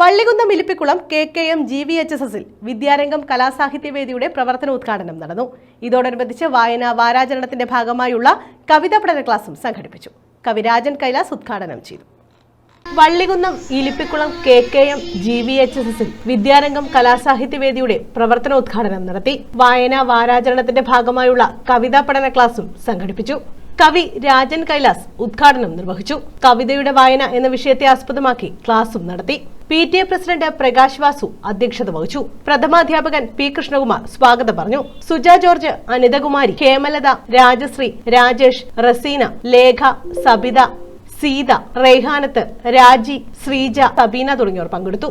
Vallikunnam Ilippikkulam K K M G V H S എസിൽ വിദ്യാരംഗം കലാസാഹിത്യവേദിയുടെ പ്രവർത്തനോദ്ഘാടനം നടന്നു. ഇതോടനുബന്ധിച്ച് വായനാ വാരാചരണത്തിന്റെ ഭാഗമായുള്ള കവിതാ പഠന ക്ലാസും സംഘടിപ്പിച്ചു. കവിരാജൻ കൈലാസ് ഉദ്ഘാടനം ചെയ്തു. Vallikunnam Ilippikkulam K K M G V H S എസിൽ വിദ്യാരംഗം കലാസാഹിത്യവേദിയുടെ പ്രവർത്തനോദ്ഘാടനം നടത്തി. വായനാ വാരാചരണത്തിന്റെ ഭാഗമായുള്ള കവിതാ പഠന ക്ലാസും സംഘടിപ്പിച്ചു. കവി രാജൻ കൈലാസ് ഉദ്ഘാടനം നിർവഹിച്ചു. കവിതയുടെ വായന എന്ന വിഷയത്തെ ആസ്പദമാക്കി ക്ലാസും നടത്തി. P T A president Prakash Vasu അധ്യക്ഷത വഹിച്ചു. പ്രഥമാധ്യാപകൻ പി കൃഷ്ണകുമാർ സ്വാഗതം പറഞ്ഞു. സുജ ജോർജ് അനിതകുമാരി ഹേമലത രാജശ്രീ രാജേഷ് റസീന ലേഖ സബിത സീത റെയ്ഹാനത്ത് രാജി ശ്രീജ സബീന തുടങ്ങിയവർ പങ്കെടുത്തു.